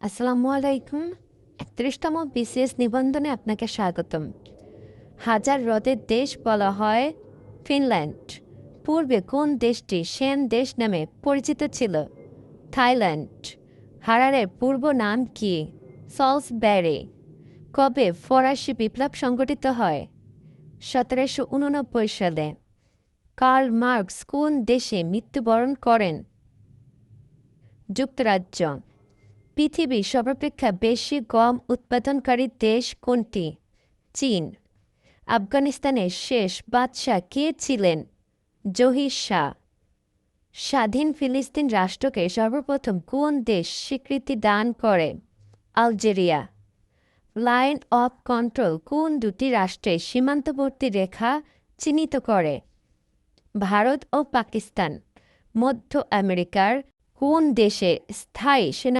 আসসালামু আলাইকুম একত্রিশতম বিসিএস নিবন্ধনে আপনাকে স্বাগতম। হাজার হ্রদের দেশ বলা হয় ফিনল্যান্ড। পূর্বে কোন দেশটি সেন দেশ নামে পরিচিত ছিল? থাইল্যান্ড। হারারের পূর্ব নাম কি? সলসব্যারি। কবে ফরাসি বিপ্লব সংগঠিত হয়? সতেরোশো উননব্বই সালে। কার্ল মার্কস কোন দেশে মৃত্যুবরণ করেন? যুক্তরাজ্য। পৃথিবীর সর্বাপেক্ষা বেশি গম উৎপাদনকারী দেশ কোনটি? চীন। আফগানিস্তানের শেষ বাদশাহ কে ছিলেন? জহির শাহ। স্বাধীন ফিলিস্তিন রাষ্ট্রকে সর্বপ্রথম কোন দেশ স্বীকৃতি দান করে? আলজেরিয়া। লাইন অফ কন্ট্রোল কোন দুটি রাষ্ট্রের সীমান্তবর্তী রেখা চিহ্নিত করে? ভারত ও পাকিস্তান। মধ্য আমেরিকার কোন দেশে স্থায়ী সেনা